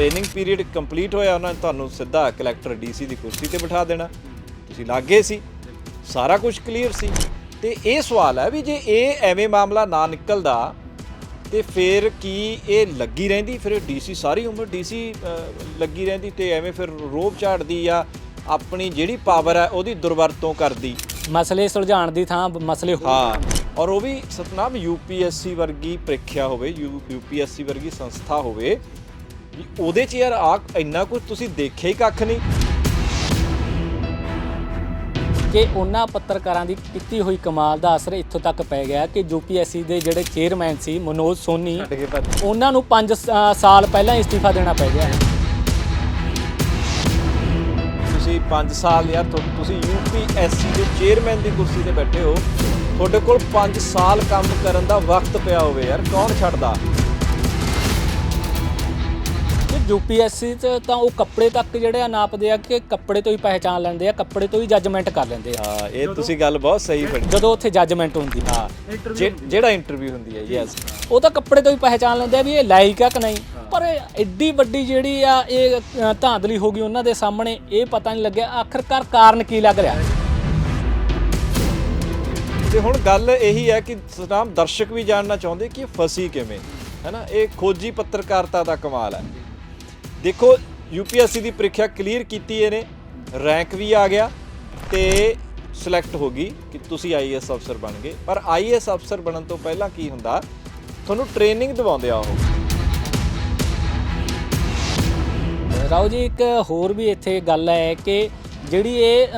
Training period complete ਹੋਇਆ ਉਹਨਾਂ ਨੇ ਤੁਹਾਨੂੰ ਸਿੱਧਾ ਕਲੈਕਟਰ ਡੀਸੀ ਦੀ ਕੁਰਸੀ ਤੇ ਬਿਠਾ ਦੇਣਾ। ਤੁਸੀਂ ਲੱਗੇ ਸੀ ਸਾਰਾ ਕੁਝ ਕਲੀਅਰ ਸੀ। ਤੇ ਇਹ ਸਵਾਲ ਹੈ ਵੀ ਜੇ ਇਹ ਐਵੇਂ ਮਾਮਲਾ ਨਾ ਨਿਕਲਦਾ ਤੇ ਫਿਰ ਕੀ ਇਹ ਲੱਗੀ ਰਹਿੰਦੀ? ਫਿਰ ਡੀਸੀ ਸਾਰੀ ਉਮਰ ਡੀਸੀ ਲੱਗੀ ਰਹਿੰਦੀ ਤੇ ਐਵੇਂ ਫਿਰ ਰੋਬ ਝਾੜਦੀ ਆ ਆਪਣੀ ਜਿਹੜੀ ਪਾਵਰ ਹੈ ਉਹਦੀ ਦੁਰਵਰਤੋਂ ਕਰਦੀ? ਮਸਲੇ ਸੁਲਝਾਉਣ ਦੀ ਥਾਂ ਮਸਲੇ ਹਾਂ ਔਰ ਉਹ ਵੀ ਸਤਨਾਮ ਯੂਪੀਐਸਸੀ ਵਰਗੀ ਪ੍ਰੀਖਿਆ ਹੋਵੇ ਯੂਪੀਐਸਸੀ ਵਰਗੀ ਸੰਸਥਾ ਹੋਵੇ ਵੀ ਉਹਦੇ ਚ ਯਾਰ ਆ ਇੰਨਾ ਕੁਝ ਤੁਸੀਂ ਦੇਖਿਆ ਹੀ ਕੱਖ ਨਹੀਂ। ਕਿ ਉਹਨਾਂ ਪੱਤਰਕਾਰਾਂ ਦੀ ਕੀਤੀ ਹੋਈ ਕਮਾਲ ਦਾ ਅਸਰ ਇੱਥੋਂ ਤੱਕ ਪੈ ਗਿਆ ਕਿ ਯੂਪੀਐਸਸੀ ਦੇ ਜਿਹੜੇ ਚੇਅਰਮੈਨ ਸੀ ਮਨੋਜ ਸੋਨੀ ਉਹਨਾਂ ਨੂੰ 5 ਸਾਲ ਪਹਿਲਾਂ ਇਸਤੀਫਾ ਦੇਣਾ ਪੈ ਗਿਆ। ਤੁਸੀਂ 5 ਸਾਲ ਯਾਰ ਤੁਸੀਂ ਯੂਪੀਐਸਸੀ ਦੇ ਚੇਅਰਮੈਨ ਦੀ ਕੁਰਸੀ ਤੇ ਬੈਠੇ ਹੋ। ਤੁਹਾਡੇ ਕੋਲ 5 ਸਾਲ ਕੰਮ ਕਰਨ ਦਾ ਵਕਤ ਪਿਆ ਹੋਵੇ ਯਾਰ ਕੌਣ ਛੱਡਦਾ? ਯੂਪੀਐਸਸੀ 'ਚ ਤਾਂ ਉਹ ਕੱਪੜੇ ਤੱਕ ਜਿਹੜੇ ਆ ਨਾਪਦੇ ਆ ਕਿ ਕੱਪੜੇ ਤੋਂ ਹੀ ਪਹਿਚਾਨ ਲੈਂਦੇ ਆ ਕੱਪੜੇ ਤੋਂ ਹੀ ਜੱਜਮੈਂਟ ਕਰ ਲੈਂਦੇ ਆ। ਹਾਂ ਇਹ ਤੁਸੀਂ ਗੱਲ ਬਹੁਤ ਸਹੀ ਫੜੀ। ਜਦੋਂ ਉੱਥੇ ਜੱਜਮੈਂਟ ਹੁੰਦੀ ਹਾਂ। ਜੇ- ਜਿਹੜਾ ਇੰਟਰਵਿਊ ਹੁੰਦੀ ਹੈ ਯੈਸ ਉਹ ਤਾਂ ਕੱਪੜੇ ਤੋਂ ਹੀ ਪਹਿਚਾਨ ਲੈਂਦੇ ਆ ਵੀ ਇਹ ਲਾਇਕ ਆ ਕਿ ਨਹੀਂ। ਪਰ ਇਹ ਐਡੀ ਵੱਡੀ ਜਿਹੜੀ ਆ ਇਹ ਅ, ਧਾਂਦਲੀ ਹੋ ਗਈ ਉਹਨਾਂ ਦੇ ਸਾਹਮਣੇ ਇਹ ਪਤਾ ਨਹੀਂ ਲੱਗਿਆ ਆਖਰਕਾਰ ਕਾਰਨ ਕੀ ਲੱਗ ਰਿਹਾ। ਤੇ ਹੁਣ ਗੱਲ ਇਹੀ ਹੈ ਕਿ ਸਨਾਮ ਦਰਸ਼ਕ ਵੀ ਜਾਣਨਾ ਚਾਹੁੰਦੇ ਕਿ ਇਹ ਫਸੀ ਕਿਵੇਂ? ਹੈਨਾ ਇਹ ਖੋਜੀ ਪੱਤਰਕਾਰਤਾ ਦਾ ਕਮਾਲ ਹੈ। ਦੇਖੋ ਯੂਪੀਐਸਸੀ ਦੀ ਪ੍ਰੀਖਿਆ ਕਲੀਅਰ ਕੀਤੀ ਇਹਨੇ ਰੈਂਕ ਵੀ ਆ ਗਿਆ ਤੇ ਸਿਲੈਕਟ ਹੋ ਗਈ ਕਿ ਤੁਸੀਂ ਆਈਐਸ ਅਫਸਰ ਬਣ ਗਏ। ਪਰ ਆਈਐਸ ਅਫਸਰ ਬਣਨ ਤੋਂ ਪਹਿਲਾਂ ਕੀ ਹੁੰਦਾ? ਤੁਹਾਨੂੰ ਟ੍ਰੇਨਿੰਗ ਦਿਵਾਉਂਦੇ ਆ ਉਹ। ਰਾਓ ਜੀ, ਇੱਕ ਹੋਰ ਵੀ ਇੱਥੇ ਗੱਲ ਹੈ ਕਿ ਜਿਹੜੀ ਇਹ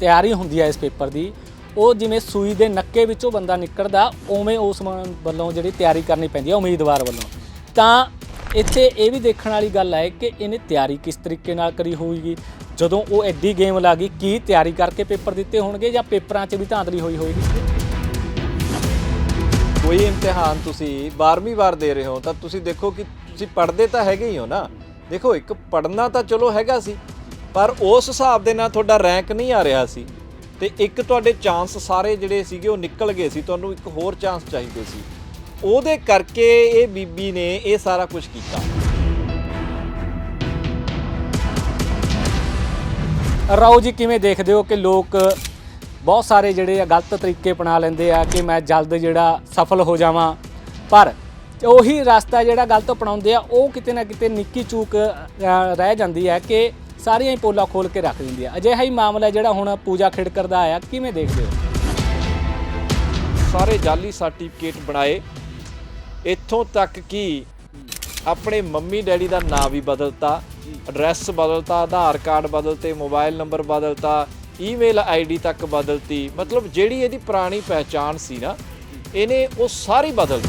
ਤਿਆਰੀ ਹੁੰਦੀ ਹੈ ਇਸ ਪੇਪਰ ਦੀ, ਉਹ ਜਿਵੇਂ ਸੂਈ ਦੇ ਨੱਕੇ ਵਿੱਚੋਂ ਬੰਦਾ ਨਿਕਲਦਾ, ਉਵੇਂ ਉਸ ਵੱਲੋਂ ਜਿਹੜੀ ਤਿਆਰੀ ਕਰਨੀ ਪੈਂਦੀ ਹੈ, ਉਮੀਦਵਾਰ ਵੱਲੋਂ। ਤਾਂ ਇੱਥੇ ਇਹ ਵੀ ਦੇਖਣ ਵਾਲੀ ਗੱਲ ਹੈ ਕਿ ਇਹਨੇ ਤਿਆਰੀ ਕਿਸ ਤਰੀਕੇ ਨਾਲ ਕਰੀ ਹੋਵੇਗੀ ਜਦੋਂ ਉਹ ਐਡੀ ਗੇਮ ਲਾ ਗਈ, ਕੀ ਤਿਆਰੀ ਕਰਕੇ ਪੇਪਰ ਦਿੱਤੇ ਹੋਣਗੇ ਜਾਂ ਪੇਪਰਾਂ 'ਚ ਵੀ ਧਾਂਦਲੀ ਹੋਈ ਹੋਏਗੀ? ਕੋਈ ਇਮਤਿਹਾਨ ਤੁਸੀਂ 12ਵੀਂ ਵਾਰ ਦੇ ਰਹੇ ਹੋ, ਤਾਂ ਤੁਸੀਂ ਦੇਖੋ ਕਿ ਤੁਸੀਂ ਪੜ੍ਹਦੇ ਤਾਂ ਹੈਗੇ ਹੀ ਹੋ ਨਾ। ਦੇਖੋ, ਇੱਕ ਪੜ੍ਹਨਾ ਤਾਂ ਚਲੋ ਹੈਗਾ ਸੀ, ਪਰ ਉਸ ਹਿਸਾਬ ਦੇ ਨਾਲ ਤੁਹਾਡਾ ਰੈਂਕ ਨਹੀਂ ਆ ਰਿਹਾ ਸੀ। ਤੇ ਇੱਕ ਤੁਹਾਡੇ ਚਾਂਸ ਸਾਰੇ ਜਿਹੜੇ ਸੀਗੇ ਉਹ ਨਿਕਲ ਗਏ ਸੀ, ਤੁਹਾਨੂੰ ਇੱਕ ਹੋਰ ਚਾਂਸ ਚਾਹੀਦੇ ਸੀ। ਉਹਦੇ ਕਰਕੇ ਇਹ ਬੀਬੀ ਨੇ ਇਹ ਸਾਰਾ ਕੁਝ ਕੀਤਾ। ਰਾਓ ਜੀ, ਕਿਵੇਂ ਦੇਖਦੇ ਹੋ ਕਿ ਲੋਕ ਬਹੁਤ ਸਾਰੇ ਜਿਹੜੇ ਆ ਗਲਤ ਤਰੀਕੇ ਅਪਣਾ ਲੈਂਦੇ ਆ ਕਿ ਮੈਂ ਜਲਦ ਜਿਹੜਾ ਸਫਲ ਹੋ ਜਾਵਾਂ? ਪਰ ਉਹੀ ਰਸਤਾ ਜਿਹੜਾ ਗਲਤ ਅਪਣਾਉਂਦੇ ਆ, ਉਹ ਕਿਤੇ ਨਾ ਕਿਤੇ ਨਿੱਕੀ ਚੂਕ ਰਹਿ ਜਾਂਦੀ ਹੈ ਕਿ ਸਾਰੀਆਂ ਹੀ ਪੋਲਾ ਖੋਲ ਕੇ ਰੱਖ ਦਿੰਦੀ ਆ। ਅਜਿਹਾ ਹੀ ਮਾਮਲਾ ਜਿਹੜਾ ਹੁਣ ਪੂਜਾ ਖਿੜਕਰ ਦਾ ਆਇਆ, ਕਿਵੇਂ ਦੇਖਦੇ ਹੋ? ਸਾਰੇ ਜਾਲੀ ਸਰਟੀਫਿਕੇਟ ਬਣਾਏ ਇੱਥੋਂ ਤੱਕ ਕਿ ਆਪਣੇ ਮੰਮੀ ਡੈਡੀ ਦਾ ਨਾਂ ਵੀ ਬਦਲਤਾ ਐਡਰੈਸ ਬਦਲਤਾ, ਆਧਾਰ ਕਾਰਡ ਬਦਲਤੇ, ਮੋਬਾਈਲ ਨੰਬਰ ਬਦਲਤਾ ਈਮੇਲ ਆਈਡੀ ਤੱਕ ਬਦਲਤੀ, ਮਤਲਬ ਜਿਹੜੀ ਇਹਦੀ ਪੁਰਾਣੀ ਪਹਿਚਾਣ ਸੀ ਨਾ, ਇਹਨੇ ਉਹ ਸਾਰੀ ਬਦਲਤੀ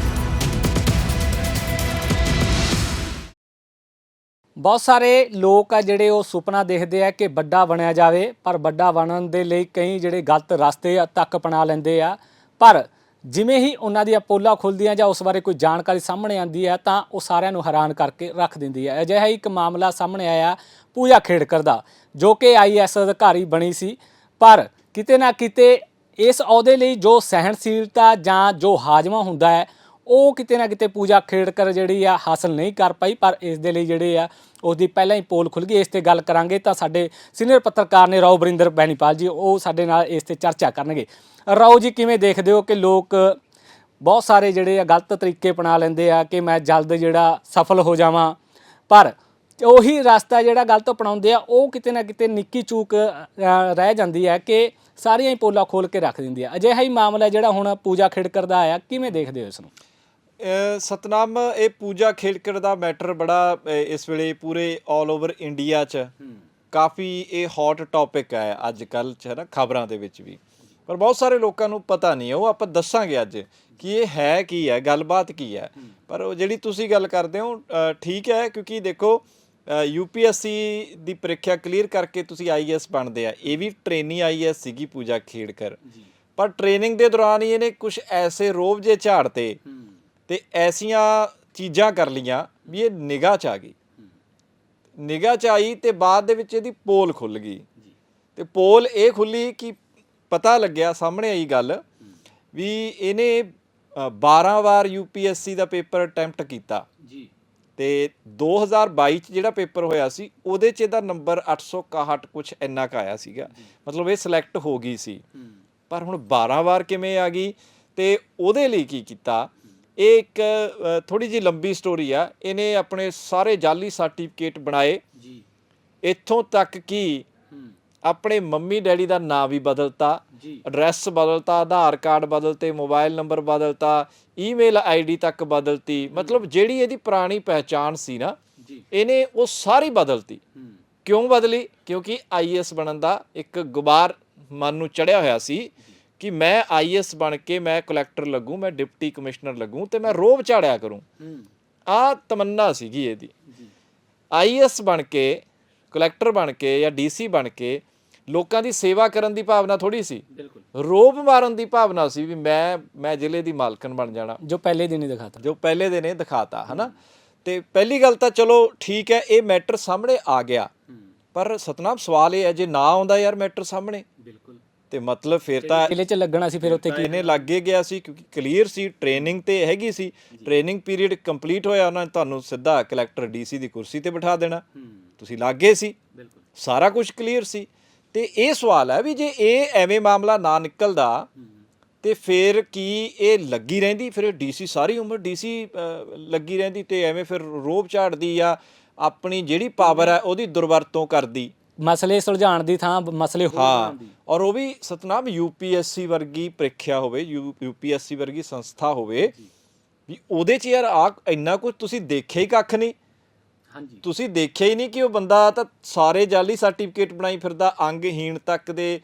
ਬਹੁਤ ਸਾਰੇ ਲੋਕ ਆ ਜਿਹੜੇ ਉਹ ਸੁਪਨਾ ਦੇਖਦੇ ਆ ਕਿ ਵੱਡਾ ਬਣਿਆ ਜਾਵੇ, ਪਰ ਵੱਡਾ ਬਣਨ ਦੇ ਲਈ ਕਈ ਜਿਹੜੇ ਗਲਤ ਰਸਤੇ ਤੱਕ ਅਪਣਾ ਲੈਂਦੇ ਆ। ਪਰ ਜਿਵੇਂ ਹੀ ਉਹਨਾਂ ਦੀਆਂ ਪੋਲਾਂ ਖੁੱਲਦੀਆਂ ਜਾਂ ਉਸ ਬਾਰੇ ਕੋਈ ਜਾਣਕਾਰੀ ਸਾਹਮਣੇ ਆਉਂਦੀ ਹੈ, ਤਾਂ ਉਹ ਸਾਰਿਆਂ ਨੂੰ ਹੈਰਾਨ ਕਰਕੇ ਰੱਖ ਦਿੰਦੀ ਹੈ। ਅਜਿਹਾ ਹੀ ਇੱਕ ਮਾਮਲਾ ਸਾਹਮਣੇ ਆਇਆ ਪੂਜਾ ਖੇੜਕਰ ਦਾ, ਜੋ ਕਿ ਆਈਐਸ ਅਧਿਕਾਰੀ ਬਣੀ ਸੀ। ਪਰ ਕਿਤੇ ਨਾ ਕਿਤੇ ਇਸ ਅਹੁਦੇ ਲਈ ਜੋ ਸਹਿਣਸ਼ੀਲਤਾ ਜਾਂ ਜੋ ਹਾਜ਼ਮਾ ਹੁੰਦਾ ਹੈ ਉਹ ਕਿਤੇ ਨਾ ਕਿਤੇ ਪੂਜਾ ਖੇੜਕਰ ਜਿਹੜੀ ਆ ਹਾਸਲ ਨਹੀਂ ਕਰ ਪਾਈ, ਪਰ ਇਸ ਦੇ ਲਈ ਜਿਹੜੇ ਆ ਉਹਦੀ ਪਹਿਲਾਂ ਹੀ ਪੋਲ ਖੁੱਲ ਗਈ। ਇਸ ਤੇ ਗੱਲ ਕਰਾਂਗੇ ਤਾਂ ਸਾਡੇ ਸੀਨੀਅਰ ਪੱਤਰਕਾਰ ਨੇ ਰਾਓ ਬਰਿੰਦਰ ਬੈਣੀਪਾਲ ਜੀ, ਉਹ ਸਾਡੇ ਨਾਲ ਇਸ ਤੇ ਚਰਚਾ ਕਰਨਗੇ। ਰਾਓ ਜੀ, ਕਿਵੇਂ ਦੇਖਦੇ ਹੋ ਕਿ ਲੋਕ ਬਹੁਤ ਸਾਰੇ ਜਿਹੜੇ ਆ ਗਲਤ ਤਰੀਕੇ ਅਪਣਾ ਲੈਂਦੇ ਆ ਕਿ ਮੈਂ ਜਲਦ ਜਿਹੜਾ ਸਫਲ ਹੋ ਜਾਵਾਂ, ਪਰ ਉਹੀ ਰਸਤਾ ਜਿਹੜਾ ਗਲਤ ਅਪਣਾਉਂਦੇ ਆ, ਉਹ ਕਿਤੇ ਨਾ ਕਿਤੇ ਨਿੱਕੀ ਚੂਕ ਰਹਿ ਜਾਂਦੀ ਹੈ ਕਿ ਸਾਰੀਆਂ ਹੀ ਪੋਲਾ ਖੋਲ ਕੇ ਰੱਖ ਦਿੰਦੀ ਆ। ਅਜਿਹਾ ਹੀ ਮਾਮਲਾ ਜਿਹੜਾ ਹੁਣ ਪੂਜਾ ਖਿੜਕਰ ਦਾ ਆਇਆ, ਕਿਵੇਂ ਦੇਖਦੇ ਹੋ ਇਸ ਨੂੰ? ਸਤਨਾਮ ਇਹ ਪੂਜਾ ਖੇੜਕਰ ਦਾ ਮੈਟਰ ਬੜਾ ਇਸ ਵੇਲੇ ਪੂਰੇ 올 ਓਵਰ ਇੰਡੀਆ 'ਚ। ਕਾਫੀ ਇਹ ਹੌਟ ਟੌਪਿਕ ਹੈ ਅੱਜ ਕੱਲ 'ਚ ਹੈ ਨਾ ਖਬਰਾਂ ਦੇ ਵਿੱਚ ਵੀ। ਪਰ ਬਹੁਤ ਸਾਰੇ ਲੋਕਾਂ ਨੂੰ ਪਤਾ ਨਹੀਂ ਹੈ ਉਹ ਆਪਾਂ ਦੱਸਾਂਗੇ ਅੱਜ ਕਿ ਇਹ ਹੈ ਕੀ ਹੈ ਗੱਲਬਾਤ ਕੀ ਹੈ। ਪਰ ਉਹ ਜਿਹੜੀ ਤੁਸੀਂ ਗੱਲ ਕਰਦੇ ਹੋ ਠੀਕ ਹੈ ਕਿਉਂਕਿ ਦੇਖੋ ਯੂਪੀਐਸਸੀ ਦੀ ਪ੍ਰੀਖਿਆ ਕਲੀਅਰ ਕਰਕੇ ਤੁਸੀਂ ਆਈਐਸ ਬਣਦੇ ਆ। ਇਹ ਵੀ ਟ੍ਰੇਨੀ ਆਈਐਸ ਸੀਗੀ ਪੂਜਾ ਖੇੜਕਰ ਪਰ ਟ੍ਰੇਨਿੰਗ ਦੇ ਦੌਰਾਨ ਹੀ ਇਹਨੇ ਕੁਝ ਐਸੇ ਰੋਬ ਜੇ ਝਾੜਤੇ। ਤੇ ਐਸੀਆਂ ਚੀਜ਼ਾਂ ਕਰ ਲੀਆਂ ਵੀ ਇਹ ਨਿਗਾਹ ਚ ਆ ਗਈ। ਨਿਗਾਹ ਚ ਆਈ ਤੇ ਬਾਅਦ ਦੇ ਵਿੱਚ ਇਹਦੀ ਪੋਲ ਖੁੱਲ ਗਈ। ਤੇ ਪੋਲ ਇਹ ਖੁੱਲੀ ਕਿ ਪਤਾ ਲੱਗਿਆ ਸਾਹਮਣੇ ਆਈ ਗੱਲ ਵੀ ਇਹਨੇ ਅ, 12 ਵਾਰ ਯੂਪੀਐਸਸੀ ਦਾ ਪੇਪਰ ਅਟੈਂਪਟ ਕੀਤਾ। ਜੀ। ਤੇ 2022 ਚ ਜਿਹੜਾ ਪੇਪਰ ਹੋਇਆ ਸੀ ਉਹਦੇ ਚ ਇਹਦਾ ਨੰਬਰ 861 ਕੁਝ ਇੰਨਾ ਕ ਆਇਆ ਸੀਗਾ। ਮਤਲਬ ਇਹ ਸਿਲੈਕਟ ਹੋ ਗਈ ਸੀ। ਪਰ ਹੁਣ 12 ਵਾਰ ਕਿਵੇਂ ਆ ਗਈ ਤੇ ਉਹਦੇ ਲਈ ਕੀ ਕੀਤਾ? ਇਹ ਇੱਕ ਥੋੜੀ ਜੀ ਲੰਬੀ ਸਟੋਰੀ ਆ। ਇਹਨੇ ਆਪਣੇ ਸਾਰੇ ਜਾਲੀ ਸਰਟੀਫਿਕੇਟ ਬਣਾਏ। ਜੀ। ਇੱਥੋਂ ਤੱਕ ਕਿ ਆਪਣੇ ਮੰਮੀ ਡੈਡੀ ਦਾ ਨਾਂ ਵੀ ਬਦਲਤਾ। ਐਡਰੈਸ ਬਦਲਤਾ ਆਧਾਰ ਕਾਰਡ ਬਦਲਤੇ ਮੋਬਾਈਲ ਨੰਬਰ ਬਦਲਤਾ ਈਮੇਲ ਆਈਡੀ ਤੱਕ ਬਦਲਤੀ। ਮਤਲਬ ਜਿਹੜੀ ਇਹਦੀ ਪੁਰਾਣੀ ਪਹਿਚਾਣ ਸੀ ਨਾ ਇਹਨੇ ਉਹ ਸਾਰੀ ਬਦਲਤੀ। ਕਿਉਂ ਬਦਲੀ? ਕਿਉਂਕਿ ਆਈਐਸ ਬਣਨ ਦਾ ਇੱਕ ਗੁਬਾਰ ਮਨ ਨੂੰ ਚੜਿਆ ਹੋਇਆ ਸੀ। ਕਿ ਮੈਂ ਆਈਐਸ ਬਣ ਕੇ ਮੈਂ ਕਲੈਕਟਰ ਲੱਗੂ ਮੈਂ ਡਿਪਟੀ ਕਮਿਸ਼ਨਰ ਲੱਗੂ ਤੇ ਮੈਂ ਰੋਬ ਝਾੜਿਆ ਕਰੂੰ। ਆ ਤਮੰਨਾ ਸੀਗੀ ਇਹਦੀ। ਆਈਐਸ ਬਣ ਕੇ ਕਲੈਕਟਰ ਬਣ ਕੇ ਜਾਂ ਡੀਸੀ ਬਣ ਕੇ ਲੋਕਾਂ ਦੀ ਸੇਵਾ ਕਰਨ ਦੀ ਭਾਵਨਾ ਥੋੜੀ ਸੀ। ਬਿਲਕੁਲ। ਰੋਬ ਮਾਰਨ ਦੀ ਭਾਵਨਾ ਸੀ ਵੀ ਮੈਂ ਮੈਂ ਜ਼ਿਲ੍ਹੇ ਦੀ ਮਾਲਕਨ ਬਣ ਜਾਣਾ। ਜੋ ਪਹਿਲੇ ਦਿਨ ਹੀ ਦਿਖਾਤਾ। ਜੋ ਪਹਿਲੇ ਦਿਨ ਇਹ ਦਿਖਾਤਾ ਹਨਾ? ਤੇ ਪਹਿਲੀ ਗੱਲ ਤਾਂ ਚਲੋ ਠੀਕ ਹੈ ਇਹ ਮੈਟਰ ਸਾਹਮਣੇ ਆ ਗਿਆ। ਪਰ ਸਤਨਾਮ ਸਵਾਲ ਇਹ ਹੈ ਜੇ ਨਾ ਆਉਂਦਾ ਯਾਰ ਮੈਟਰ ਸਾਹਮਣੇ। ਬਿਲਕੁਲ। ਤੇ ਮਤਲਬ ਫਿਰ ਤਾਂ ਕਿਲੇ 'ਚ ਲੱਗਣਾ ਸੀ ਫਿਰ ਉੱਥੇ ਕੀ? ਇਹਨੇ ਲੱਗੇ ਗਿਆ ਸੀ ਕਿਉਂਕਿ ਕਲੀਅਰ ਸੀ ਟ੍ਰੇਨਿੰਗ ਤੇ ਹੈਗੀ ਸੀ। ਟ੍ਰੇਨਿੰਗ ਪੀਰੀਅਡ ਕੰਪਲੀਟ ਹੋਇਆ ਉਹਨਾਂ ਨੇ ਤੁਹਾਨੂੰ ਸਿੱਧਾ ਕਲੈਕਟਰ ਡੀਸੀ ਦੀ ਕੁਰਸੀ ਤੇ ਬਿਠਾ ਦੇਣਾ। ਤੁਸੀਂ ਲੱਗੇ ਸੀ। ਬਿਲਕੁਲ। ਸਾਰਾ ਕੁਝ ਕਲੀਅਰ ਸੀ। ਤੇ ਇਹ ਸਵਾਲ ਹੈ ਵੀ ਜੇ ਇਹ ਐਵੇਂ ਮਾਮਲਾ ਨਾ ਨਿਕਲਦਾ ਤੇ ਫਿਰ ਕੀ ਇਹ ਲੱਗੀ ਰਹਿੰਦੀ? ਫਿਰ ਡੀਸੀ ਸਾਰੀ ਉਮਰ ਡੀਸੀ ਲੱਗੀ ਰਹਿੰਦੀ ਤੇ ਐਵੇਂ ਫਿਰ ਰੋਬ ਝਾੜਦੀ ਆ ਆਪਣੀ ਜਿਹੜੀ ਪਾਵਰ ਹੈ ਉਹਦੀ ਦੁਰਵਰਤੋਂ ਕਰਦੀ? ਮਸਲੇ ਸੁਲਝਾਉਣ ਦੀ ਥਾਂ ਮਸਲੇ ਹੋਰ ਹਾਂ ਔਰ ਉਹ ਵੀ ਸਤਨਾਮ ਯੂਪੀਐਸਸੀ ਵਰਗੀ ਪ੍ਰੀਖਿਆ ਹੋਵੇ ਯੂਪੀਐਸਸੀ ਵਰਗੀ ਸੰਸਥਾ ਹੋਵੇ ਵੀ ਉਹਦੇ ਚ ਯਾਰ ਆ ਇੰਨਾ ਕੁਝ ਤੁਸੀਂ ਦੇਖਿਆ ਹੀ ਕੱਖ ਨਹੀਂ। ਹਾਂਜੀ। ਤੁਸੀਂ ਦੇਖਿਆ ਹੀ ਨਹੀਂ ਕਿ ਉਹ ਬੰਦਾ ਤਾਂ ਸਾਰੇ ਜਾਲੀ ਸਰਟੀਫਿਕੇਟ ਬਣਾਈ ਫਿਰਦਾ ਅੰਗਹੀਣ ਤੱਕ ਦੇ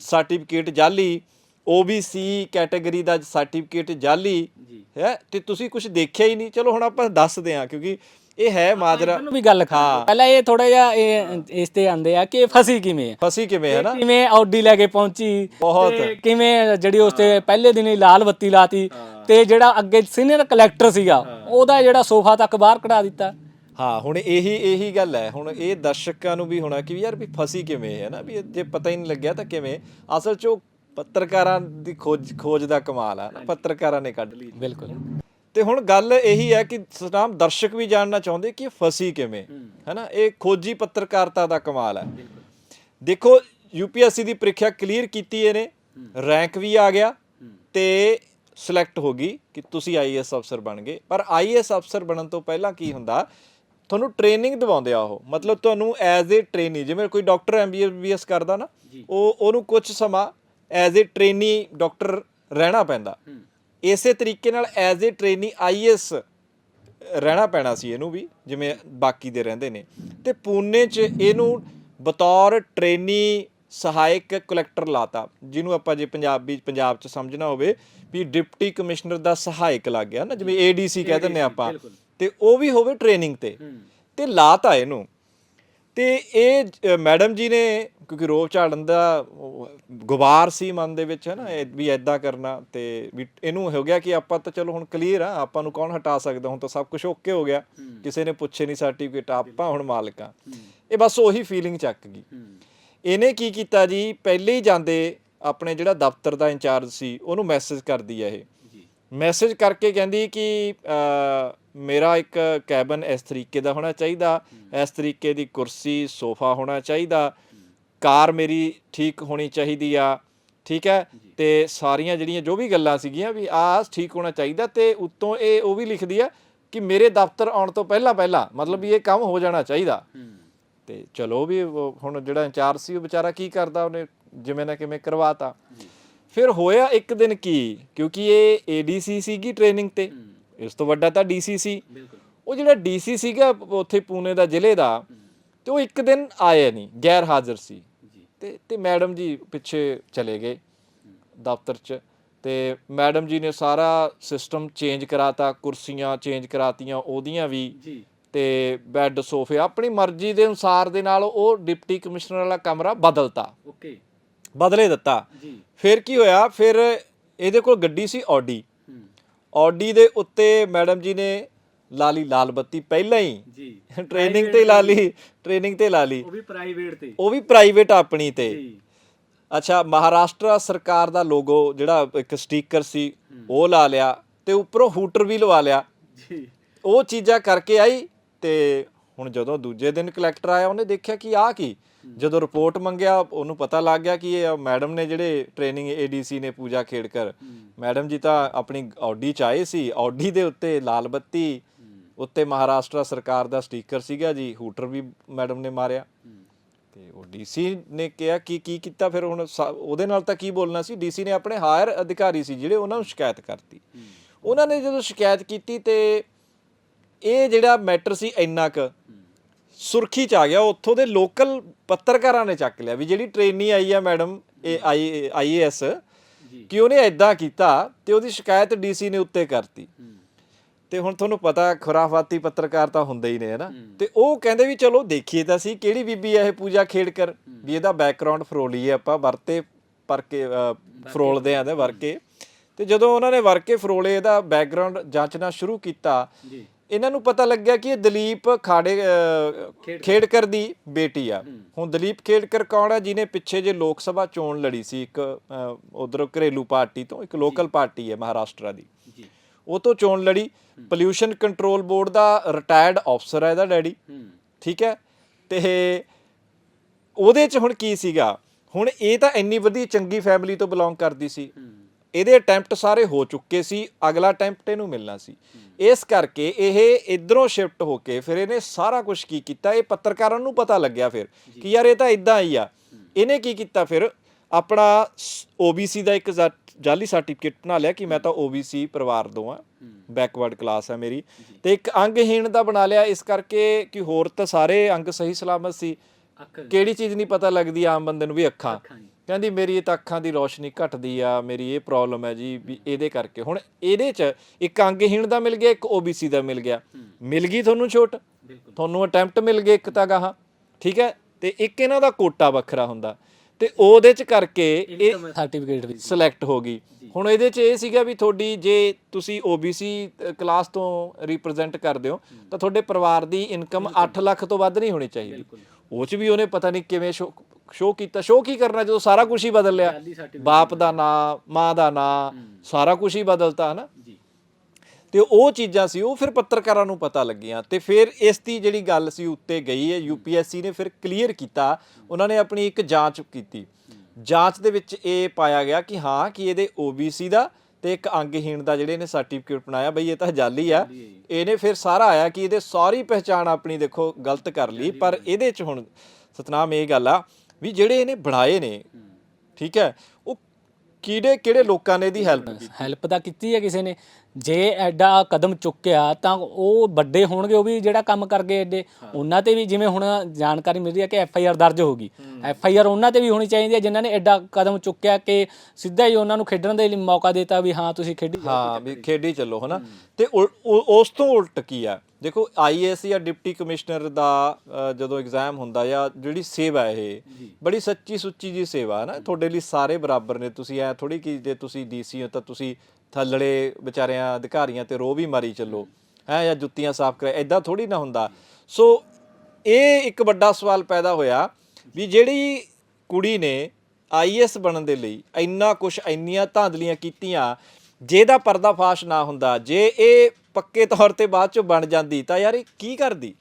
ਸਰਟੀਫਿਕੇਟ ਜਾਲੀ OBC ਕੈਟਾਗਰੀ ਦਾ ਸਰਟੀਫਿਕੇਟ ਜਾਲੀ ਹੈ ਤੇ ਤੁਸੀਂ ਕੁਝ ਦੇਖਿਆ ਹੀ ਨਹੀਂ। ਚਲੋ ਹੁਣ ਆਪਾਂ ਦੱਸਦੇ ਹਾਂ ਕਿਉਂਕਿ ਇਹ ਹੈ ਮਾਜਰਾ ਨੂੰ ਵੀ ਗੱਲ ਕਰਾਂ ਪਹਿਲਾਂ ਇਹ ਥੋੜਾ ਜਿਹਾ ਇਹ ਇਸ ਤੇ ਆਂਦੇ ਆ ਕਿ ਫਸੀ ਕਿਵੇਂ ਆ। ਫਸੀ ਕਿਵੇਂ ਹੈ ਨਾ? ਕਿਵੇਂ ਆਡੀ ਲੈ ਕੇ ਪਹੁੰਚੀ ਬਹੁਤ। ਕਿਵੇਂ ਜਿਹੜੀ ਉਸ ਤੇ ਪਹਿਲੇ ਦਿਨ ਹੀ ਲਾਲ ਬੱਤੀ ਲਾਤੀ ਤੇ ਜਿਹੜਾ ਅੱਗੇ ਸੀਨੀਅਰ ਕਲੈਕਟਰ ਸੀਗਾ ਉਹਦਾ ਜਿਹੜਾ ਸੋਫਾ ਤੱਕ ਬਾਹਰ ਕਢਾ ਦਿੱਤਾ। ਹਾਂ ਹੁਣ ਇਹੀ ਇਹੀ ਗੱਲ ਹੈ। ਹੁਣ ਇਹ ਦਰਸ਼ਕਾਂ ਨੂੰ ਵੀ ਹੋਣਾ ਕਿ ਯਾਰ ਵੀ ਫਸੀ ਕਿਵੇਂ ਹੈ ਨਾ? ਵੀ ਜੇ ਪਤਾ ਹੀ ਨਹੀਂ ਲੱਗਿਆ ਤਾਂ ਕਿਵੇਂ? ਅਸਲ 'ਚ ਉਹ ਪੱਤਰਕਾਰਾਂ ਦੀ ਖੋਜ ਖੋਜ ਦਾ ਕਮਾਲ ਆ ਪੱਤਰਕਾਰਾਂ ਨੇ ਕੱਢ ਲਈ। ਬਿਲਕੁਲ। ਤੇ ਹੁਣ ਗੱਲ ਇਹੀ ਹੈ ਕਿ ਸਟਾਮ ਦਰਸ਼ਕ ਵੀ ਜਾਣਨਾ ਚਾਹੁੰਦੇ ਕਿ ਫਸੀ ਕਿਵੇਂ? ਹੈਨਾ ਇਹ ਖੋਜੀ ਪੱਤਰਕਾਰਤਾ ਦਾ ਕਮਾਲ ਹੈ। ਦੇਖੋ ਯੂਪੀਐਸਸੀ ਦੀ ਪ੍ਰੀਖਿਆ ਕਲੀਅਰ ਕੀਤੀ ਇਹਨੇ ਰੈਂਕ ਵੀ ਆ ਗਿਆ ਤੇ ਸਿਲੈਕਟ ਹੋ ਗਈ ਕਿ ਤੁਸੀਂ ਆਈਐਸ ਅਫਸਰ ਬਣ ਗਏ। ਪਰ ਆਈਐਸ ਅਫਸਰ ਬਣਨ ਤੋਂ ਪਹਿਲਾਂ ਕੀ ਹੁੰਦਾ? ਤੁਹਾਨੂੰ ਟ੍ਰੇਨਿੰਗ ਦਿਵਾਉਂਦੇ ਆ ਉਹ। ਮਤਲਬ ਤੁਹਾਨੂੰ ਐਜ਼ ਅ ਟ੍ਰੇਨੀ ਜਿਵੇਂ ਕੋਈ ਡਾਕਟਰ ਐਮਬੀਬੀਐਸ ਕਰਦਾ ਨਾ ਉਹ ਉਹਨੂੰ ਕੁਝ ਸਮਾਂ ਐਜ਼ ਅ ਟ੍ਰੇਨੀ ਡਾਕਟਰ ਰਹਿਣਾ ਪੈਂਦਾ। ਇਸੇ ਤਰੀਕੇ ਨਾਲ ਐਜ਼ ਅ ਟ੍ਰੇਨੀ ਆਈਐਸ ਰਹਿਣਾ ਪੈਣਾ ਸੀ ਇਹਨੂੰ ਵੀ ਜਿਵੇਂ ਬਾਕੀ ਦੇ ਰਹਿੰਦੇ ਨੇ। ਤੇ ਪੂਨੇ 'ਚ ਇਹਨੂੰ ਬਤੌਰ ਟ੍ਰੇਨੀ ਸਹਾਇਕ ਕਲੈਕਟਰ ਲਾਤਾ ਜਿਹਨੂੰ ਆਪਾਂ ਜੇ ਪੰਜਾਬੀ ਪੰਜਾਬ 'ਚ ਸਮਝਣਾ ਹੋਵੇ ਵੀ ਡਿਪਟੀ ਕਮਿਸ਼ਨਰ ਦਾ ਸਹਾਇਕ ਲੱਗ ਗਿਆ ਨਾ ਜਿਵੇਂ ਏਡੀਸੀ ਕਹਿ ਦਿੰਦੇ ਆਪਾਂ। ਤੇ ਉਹ ਵੀ ਹੋਵੇ ਟ੍ਰੇਨਿੰਗ ਤੇ। ਤੇ ਲਾਤਾ ਇਹਨੂੰ। ਤੇ ਇਹ ਮੈਡਮ ਜੀ ਨੇ ਕਿਉਂਕਿ ਰੋਬ ਝਾੜਨ ਦਾ ਗੁਬਾਰ ਸੀ ਮਨ ਦੇ ਵਿੱਚ ਹੈ ਨਾ ਵੀ ਐਦਾਂ ਕਰਨਾ ਤੇ ਵੀ ਇਹਨੂੰ ਹੋ ਗਿਆ ਕਿ ਆਪਾਂ ਤਾਂ ਚਲੋ ਹੁਣ ਕਲੀਅਰ ਆ ਆਪਾਂ ਨੂੰ ਕੌਣ ਹਟਾ ਸਕਦਾ? ਹੁਣ ਤਾਂ ਸਭ ਕੁਝ ਓਕੇ ਹੋ ਗਿਆ। ਕਿਸੇ ਨੇ ਪੁੱਛੇ ਨਹੀਂ ਸਰਟੀਫਿਕੇਟ ਆਪਾਂ ਹੁਣ ਮਾਲਕ ਇਹ ਬਸ ਉਹੀ ਫੀਲਿੰਗ ਚੱਕ ਗਈ। ਇਹਨੇ ਕੀ ਕੀਤਾ ਜੀ? ਪਹਿਲੇ ਹੀ ਜਾਂਦੇ ਆਪਣੇ ਜਿਹੜਾ ਦਫ਼ਤਰ ਦਾ ਇੰਚਾਰਜ ਸੀ ਉਹਨੂੰ ਮੈਸੇਜ ਕਰਦੀ ਆ ਇਹ। ਮੈਸੇਜ ਕਰਕੇ ਕਹਿੰਦੀ ਕਿ ਮੇਰਾ ਇੱਕ ਕੈਬਨ ਇਸ ਤਰੀਕੇ ਦਾ ਹੋਣਾ ਚਾਹੀਦਾ। ਇਸ ਤਰੀਕੇ ਦੀ ਕੁਰਸੀ ਸੋਫਾ ਹੋਣਾ ਚਾਹੀਦਾ। ਕਾਰ ਮੇਰੀ ਠੀਕ ਹੋਣੀ ਚਾਹੀਦੀ ਆ ਠੀਕ ਹੈ? ਤੇ ਸਾਰੀਆਂ ਜਿਹੜੀਆਂ ਜੋ ਵੀ ਗੱਲਾਂ ਸੀਗੀਆਂ ਵੀ ਆਹ ਠੀਕ ਹੋਣਾ ਚਾਹੀਦਾ ਤੇ ਉੱਤੋਂ ਇਹ ਉਹ ਵੀ ਲਿਖਦੀ ਆ ਕਿ ਮੇਰੇ ਦਫ਼ਤਰ ਆਉਣ ਤੋਂ ਪਹਿਲਾਂ ਪਹਿਲਾਂ ਮਤਲਬ ਵੀ ਇਹ ਕੰਮ ਹੋ ਜਾਣਾ ਚਾਹੀਦਾ। ਤੇ ਚਲੋ ਵੀ ਹੁਣ ਜਿਹੜਾ ਇੰਚਾਰਜ ਸੀ ਉਹ ਵਿਚਾਰਾ ਕੀ ਕਰਦਾ ਉਹਨੇ ਜਿਵੇਂ ਨਾ ਕਿਵੇਂ ਕਰਵਾਤਾ। ਫਿਰ ਹੋਇਆ ਇੱਕ ਦਿਨ ਕੀ? ਕਿਉਂਕਿ ਇਹ ਏਡੀਸੀ ਸੀਗੀ ਟ੍ਰੇਨਿੰਗ ਤੇ। ਇਸ ਤੋਂ ਵੱਡਾ ਤਾਂ ਡੀਸੀ ਸੀ। ਉਹ ਜਿਹੜਾ ਡੀਸੀ ਸੀਗਾ ਉੱਥੇ ਪੂਨੇ ਦਾ ਜ਼ਿਲ੍ਹੇ ਦਾ ਤੇ ਉਹ ਇੱਕ ਦਿਨ ਆਇਆ ਨਹੀਂ ਗੈਰ ਹਾਜ਼ਰ ਸੀ। ਤੇ ਤੇ ਮੈਡਮ ਜੀ ਪਿੱਛੇ ਚਲੇ ਗਏ ਦਫ਼ਤਰ 'ਚ ਤੇ ਮੈਡਮ ਜੀ ਨੇ ਸਾਰਾ ਸਿਸਟਮ ਚੇਂਜ ਕਰਾਤਾ ਕੁਰਸੀਆਂ ਚੇਂਜ ਕਰਾਤੀਆਂ ਉਹਦੀਆਂ ਵੀ ਜੀ। ਤੇ ਬੈੱਡ ਸੋਫੇ ਆਪਣੀ ਮਰਜ਼ੀ ਦੇ ਅਨੁਸਾਰ ਦੇ ਨਾਲ ਉਹ ਡਿਪਟੀ ਕਮਿਸ਼ਨਰ ਵਾਲਾ ਕਮਰਾ ਬਦਲਤਾ। ਓਕੇ। ਬਦਲੇ ਦਿੱਤਾ। ਜੀ। ਫਿਰ ਕੀ ਹੋਇਆ? ਫਿਰ ਇਹਦੇ ਕੋਲ ਗੱਡੀ ਸੀ ਆਡੀ ਆਡੀ ਦੇ ਉੱਤੇ ਮੈਡਮ ਜੀ ਨੇ ਲਾਲੀ ਲਾਲ ਬੱਤੀ ਪਹਿਲਾਂ ਹੀ ਜੀ। ਟ੍ਰੇਨਿੰਗ ਤੇ ਲਾ ਲਈ ਟ੍ਰੇਨਿੰਗ ਤੇ ਲਾ ਲਈ। ਉਹ ਵੀ ਪ੍ਰਾਈਵੇਟ ਤੇ। ਉਹ ਵੀ ਪ੍ਰਾਈਵੇਟ ਆਪਣੀ ਤੇ। ਜੀ। ਅੱਛਾ ਮਹਾਰਾਸ਼ਟਰ ਸਰਕਾਰ ਦਾ ਲੋਗੋ ਜਿਹੜਾ ਇੱਕ ਸਟicker ਸੀ ਉਹ ਲਾ ਲਿਆ ਤੇ ਉੱਪਰੋਂ ਹੂਟਰ ਵੀ ਲਵਾ ਲਿਆ। ਜੀ। ਉਹ ਚੀਜ਼ਾਂ ਕਰਕੇ ਆਈ ਤੇ ਹੁਣ ਜਦੋਂ ਦੂਜੇ ਦਿਨ ਕਲੈਕਟਰ ਆਇਆ ਉਹਨੇ ਦੇਖਿਆ ਕਿ ਆਹ ਕੀ? ਜਦੋਂ ਰਿਪੋਰਟ ਮੰਗਿਆ ਉਹਨੂੰ ਪਤਾ ਲੱਗ ਗਿਆ ਕਿ ਇਹ ਮੈਡਮ ਨੇ ਜਿਹੜੇ ਟ੍ਰੇਨਿੰਗ ਏਡੀਸੀ ਨੇ ਪੂਜਾ ਖੇੜਕਰ ਮੈਡਮ ਜੀ ਤਾਂ ਆਪਣੀ ਆਡੀ ਚ ਆਏ ਸੀ ਆਡੀ ਦੇ ਉੱਤੇ ਲਾਲ ਬੱਤੀ ਉੱਤੇ ਮਹਾਰਾਸ਼ਟਰ ਸਰਕਾਰ ਦਾ ਸਟicker ਸੀਗਾ ਜੀ ਹੂਟਰ ਵੀ ਮੈਡਮ ਨੇ ਮਾਰਿਆ। ਤੇ ਉਹ ਡੀਸੀ ਨੇ ਕਿਹਾ ਕਿ ਕੀ ਕੀਤਾ ਫਿਰ ਹੁਣ ਉਹਦੇ ਨਾਲ ਤਾਂ ਕੀ ਬੋਲਣਾ ਸੀ? ਡੀਸੀ ਨੇ ਆਪਣੇ ਹਾਇਰ ਅਧਿਕਾਰੀ ਸੀ ਜਿਹੜੇ ਉਹਨਾਂ ਨੂੰ ਸ਼ਿਕਾਇਤ ਕਰਤੀ। ਉਹਨਾਂ ਨੇ ਜਦੋਂ ਸ਼ਿਕਾਇਤ ਕੀਤੀ ਤੇ ਇਹ ਜਿਹੜਾ ਮੈਟਰ ਸੀ ਇੰਨਾ ਕੁ ਸੁਰਖੀ ਚ ਆ ਗਿਆ। ਉੱਥੋਂ ਦੇ ਲੋਕਲ ਪੱਤਰਕਾਰਾਂ ਨੇ ਚੱਕ ਲਿਆ ਵੀ ਜਿਹੜੀ ਟ੍ਰੇਨੀ ਆਈ ਆ ਮੈਡਮ ਇਹ ਆਈ ਆਈਏਐਸ ਕਿ ਉਹਨੇ ਐਦਾਂ ਕੀਤਾ ਤੇ ਉਹਦੀ ਸ਼ਿਕਾਇਤ ਡੀਸੀ ਨੇ ਉੱਤੇ ਕਰਤੀ। ਤੇ ਹੁਣ ਤੁਹਾਨੂੰ ਪਤਾ ਖੁਰਾਫਾਤੀ ਪੱਤਰਕਾਰ ਤਾਂ ਹੁੰਦੇ ਹੀ ਨੇ ਹਨਾ ਤੇ ਉਹ ਕਹਿੰਦੇ ਵੀ ਚਲੋ ਦੇਖੀਏ ਤਾਂ ਸੀ ਕਿਹੜੀ ਬੀਬੀ ਆ ਇਹ ਪੂਜਾ ਖੇੜਕਰ? ਵੀ ਇਹਦਾ ਬੈਕਗ੍ਰਾਉਂਡ ਫਰੋਲੀਏ ਆਪਾਂ ਵਰਤੇ ਪਰ ਕੇ ਫਰੋਲਦੇ ਆਂ ਦੇ ਵਰਕੇ। ਤੇ ਜਦੋਂ ਉਹਨਾਂ ਨੇ ਵਰਕੇ ਫਰੋਲੇ ਇਹਦਾ ਬੈਕਗ੍ਰਾਉਂਡ ਜਾਂਚਣਾ ਸ਼ੁਰੂ ਕੀਤਾ ਜੀ। ਇਹਨਾਂ ਨੂੰ ਪਤਾ ਲੱਗਿਆ ਕਿ ਇਹ ਦਲੀਪ ਖਾੜੇ ਖੇੜਕਰ। ਦੀ ਬੇਟੀ ਆ। ਹੁਣ ਦਲੀਪ ਖੇੜਕਰ ਕੌਣ ਆ ਜਿਹਨੇ ਪਿੱਛੇ ਜੇ ਲੋਕ ਸਭਾ ਚੋਣ ਲੜੀ ਸੀ ਇੱਕ ਉਧਰ ਘਰੇਲੂ ਪਾਰਟੀ ਤੋਂ ਇੱਕ ਲੋਕਲ ਪਾਰਟੀ ਹੈ ਮਹਾਰਾਸ਼ਟਰ ਦੀ। ਜੀ। ਉਹ ਤੋਂ ਚੋਣ ਲੜੀ। ਪੋਲਿਊਸ਼ਨ ਕੰਟਰੋਲ ਬੋਰਡ ਦਾ ਰਿਟਾਇਰਡ ਅਫਸਰ ਹੈ ਇਹਦਾ ਡੈਡੀ ਠੀਕ ਹੈ? ਤੇ ਉਹਦੇ ਚ ਹੁਣ ਕੀ ਸੀਗਾ? ਹੁਣ ਇਹ ਤਾਂ ਇੰਨੀ ਵਧੀਆ ਚੰਗੀ ਫੈਮਿਲੀ ਤੋਂ ਬਿਲੋਂਗ ਕਰਦੀ ਸੀ। ਇਹਦੇ ਅਟੈਂਪਟ ਸਾਰੇ ਹੋ ਚੁੱਕੇ ਸੀ। ਅਗਲਾ ਅਟੈਂਪਟ ਇਹਨੂੰ ਮਿਲਣਾ ਸੀ। ਇਸ ਕਰਕੇ ਇਹ ਇਧਰੋਂ ਸ਼ਿਫਟ ਹੋ ਕੇ ਫਿਰ ਇਹਨੇ ਸਾਰਾ ਕੁਝ ਕੀ ਕੀਤਾ? ਇਹ ਪੱਤਰਕਾਰਾਂ ਨੂੰ ਪਤਾ ਲੱਗਿਆ ਫਿਰ ਕਿ ਯਾਰ ਇਹ ਤਾਂ ਇਦਾਂ ਹੀ ਆ। ਇਹਨੇ ਕੀ ਕੀਤਾ ਫਿਰ? ਆਪਣਾ OBC ਦਾ ਇੱਕ ਜਾਲੀ ਸਰਟੀਫਿਕੇਟ ਬਣਾ ਲਿਆ ਕਿ ਮੈਂ ਤਾਂ OBC ਪਰਿਵਾਰ ਤੋਂ ਆ ਬੈਕਵਰਡ ਕਲਾਸ ਹੈ ਮੇਰੀ। ਤੇ ਇੱਕ ਅੰਗਹੀਣ ਦਾ ਬਣਾ ਲਿਆ ਇਸ ਕਰਕੇ ਕਿ ਹੋਰ ਤਾਂ ਸਾਰੇ ਅੰਗ ਸਹੀ ਸਲਾਮਤ ਸੀ। ਕਿਹੜੀ ਚੀਜ਼ ਨਹੀਂ ਪਤਾ ਲੱਗਦੀ ਆਮ ਬੰਦੇ ਨੂੰ ਵੀ ਅੱਖਾਂ। ਕਹਿੰਦੀ ਮੇਰੀ ਇਹ ਤਾਂ ਅੱਖਾਂ ਦੀ ਰੋਸ਼ਨੀ ਘਟਦੀ ਆ ਮੇਰੀ ਇਹ ਪ੍ਰੋਬਲਮ ਹੈ ਜੀ ਵੀ ਇਹਦੇ ਕਰਕੇ। ਹੁਣ ਇਹਦੇ ਚ ਇੱਕ ਅੰਗਹੀਣ ਦਾ ਮਿਲ ਗਿਆ ਇੱਕ OBC ਦਾ ਮਿਲ ਗਿਆ। ਮਿਲ ਗਈ ਤੁਹਾਨੂੰ ਛੋਟ? ਤੁਹਾਨੂੰ ਅਟੈਂਪਟ ਮਿਲ ਗਏ ਇੱਕ ਤਾਂ ਗਾਹਾਂ। ਠੀਕ ਹੈ? ਤੇ ਇੱਕ ਇਹਨਾਂ ਦਾ ਕੋਟਾ ਵੱਖਰਾ ਹੁੰਦਾ। ਤੇ ਉਹਦੇ ਚ ਕਰਕੇ ਇਹ ਸਰਟੀਫਿਕੇਟ ਵੀ ਸਿਲੈਕਟ ਹੋ ਗਈ। ਹੁਣ ਇਹਦੇ ਚ ਇਹ ਸੀਗਾ ਵੀ ਤੁਹਾਡੀ ਜੇ ਤੁਸੀਂ OBC ਕਲਾਸ ਤੋਂ ਰਿਪਰੈਜ਼ੈਂਟ ਕਰਦੇ ਹੋ ਤਾਂ ਤੁਹਾਡੇ ਪਰਿਵਾਰ ਦੀ ਇਨਕਮ 8 ਲੱਖ ਤੋਂ ਵੱਧ ਨਹੀਂ ਹੋਣੀ ਚਾਹੀਦੀ। ਉਹ ਚ ਵੀ ਉਹਨੇ ਪਤਾ ਨਹੀਂ ਕਿਵੇਂ ਸ਼ੋਅ ਕੀਤਾ। ਸ਼ੋਅ ਕੀ ਕਰਨਾ ਜਦੋਂ ਸਾਰਾ ਕੁਝ ਹੀ ਬਦਲ ਲਿਆ? ਬਾਪ ਦਾ ਨਾਂ ਮਾਂ ਦਾ ਨਾਂ ਸਾਰਾ ਕੁਝ ਹੀ ਬਦਲਤਾ ਹਨਾ? ਤੇ ਉਹ ਚੀਜ਼ਾਂ ਸੀ ਉਹ ਫਿਰ ਪੱਤਰਕਾਰਾਂ ਨੂੰ ਪਤਾ ਲੱਗੀਆਂ ਤੇ ਫਿਰ ਇਸ ਦੀ ਜਿਹੜੀ ਗੱਲ ਸੀ ਉੱਤੇ ਗਈ ਹੈ ਯੂਪੀਐਸਸੀ ਨੇ ਫਿਰ ਕਲੀਅਰ ਕੀਤਾ ਉਹਨਾਂ ਨੇ ਆਪਣੀ ਇੱਕ ਜਾਂਚ ਕੀਤੀ। ਜਾਂਚ ਦੇ ਵਿੱਚ ਇਹ ਪਾਇਆ ਗਿਆ ਕਿ ਹਾਂ ਕਿ ਇਹਦੇ OBC ਦਾ ਤੇ ਇੱਕ ਅੰਗਹੀਣ ਦਾ ਜਿਹੜੇ ਨੇ ਸਰਟੀਫਿਕੇਟ ਬਣਾਇਆ ਬਈ ਇਹ ਤਾਂ ਜਾਲੀ ਆ। ਇਹਨੇ ਫਿਰ ਸਾਰਾ ਆਇਆ ਕਿ ਇਹਦੇ ਸਾਰੀ ਪਹਿਚਾਣ ਆਪਣੀ ਦੇਖੋ ਗਲਤ ਕਰ ਲਈ ਪਰ ਇਹਦੇ ਚ ਹੁਣ ਸਤਨਾਮ ਇਹ ਗੱਲ ਆ ਵੀ ਜਿਹੜੇ ਇਹਨੇ ਬਣਾਏ ਨੇ ਠੀਕ ਹੈ ਕਿਹੜੇ ਕਿਹੜੇ ਲੋਕਾਂ ਨੇ ਇਹਦੀ ਹੈਲਪ ਕੀਤੀ? ਹੈਲਪ ਤਾਂ ਕੀਤੀ ਹੈ ਕਿਸੇ ਨੇ। ਜੇ ਐਡਾ ਕਦਮ ਚੁੱਕਿਆ ਤਾਂ ਉਹ ਵੱਡੇ ਹੋਣਗੇ ਉਹ ਵੀ ਜਿਹੜਾ ਕੰਮ ਕਰ ਗਏ ਐਡੇ ਉਹਨਾਂ ਤੇ ਵੀ ਜਿਵੇਂ ਹੁਣ ਜਾਣਕਾਰੀ ਮਿਲ ਰਹੀ ਹੈ ਕਿ ਐਫ ਆਈ ਆਰ ਦਰਜ ਹੋਗੀ ਐਫ ਆਈ ਆਰ ਉਹਨਾਂ ਤੇ ਵੀ ਹੋਣੀ ਚਾਹੀਦੀ ਹੈ ਜਿਨ੍ਹਾਂ ਨੇ ਐਡਾ ਕਦਮ ਚੁੱਕਿਆ ਕਿ ਸਿੱਧਾ ਹੀ ਉਹਨਾਂ ਨੂੰ ਖੇਡਣ ਦੇ ਲਈ ਮੌਕਾ ਦਿੱਤਾ ਵੀ ਹਾਂ ਤੁਸੀਂ ਖੇਡੀ ਜਾਓ। ਹਾਂ ਵੀ ਖੇਡੀ ਚੱਲੋ ਹਨਾ? ਤੇ ਉਲ- ਉ- ਉਸ ਤੋਂ ਉਲਟ ਕੀ ਆ? ਦੇਖੋ ਆਈਏਐਸ ਜਾਂ ਡਿਪਟੀ ਕਮਿਸ਼ਨਰ ਦਾ ਜਦੋਂ ਐਗਜ਼ਾਮ ਹੁੰਦਾ ਜਾਂ ਜਿਹੜੀ ਸੇਵਾ ਇਹ ਬੜੀ ਸੱਚੀ ਸੁੱਚੀ ਜੀ ਸੇਵਾ ਹੈ ਨਾ ਤੁਹਾਡੇ ਲਈ ਸਾਰੇ ਬਰਾਬਰ ਨੇ। ਤੁਸੀਂ ਐ ਥੋੜੀ ਕਿ ਜੇ ਤੁਸੀਂ ਡੀਸੀ ਹੋ ਤਾਂ ਤੁਸੀਂ ਥੱਲੜੇ ਵਿਚਾਰਿਆਂ ਅਧਿਕਾਰੀਆਂ ਤੇ ਰੋ ਵੀ ਮਾਰੀ ਚੱਲੋ। ਹੈ ਜਾਂ ਜੁੱਤੀਆਂ ਸਾਫ਼ ਕਰੇ ਐਦਾਂ ਥੋੜੀ ਨਾ ਹੁੰਦਾ। ਸੋ ਇਹ ਇੱਕ ਵੱਡਾ ਸਵਾਲ ਪੈਦਾ ਹੋਇਆ ਵੀ ਜਿਹੜੀ ਕੁੜੀ ਨੇ ਆਈਐਸ ਬਣਨ ਦੇ ਲਈ ਇੰਨਾ ਕੁਝ ਇੰਨੀਆਂ ਧਾਂਦਲੀਆਂ ਕੀਤੀਆਂ ਜਿਹਦਾ ਪਰਦਾਫਾਸ਼ ਨਾ ਹੁੰਦਾ ਜੇ ਇਹ ਪੱਕੇ ਤੌਰ ਤੇ ਬਾਅਦ ਚ ਬਣ ਜਾਂਦੀ। ਤਾਂ ਯਾਰ ਇਹ ਕੀ ਕਰਦੀ?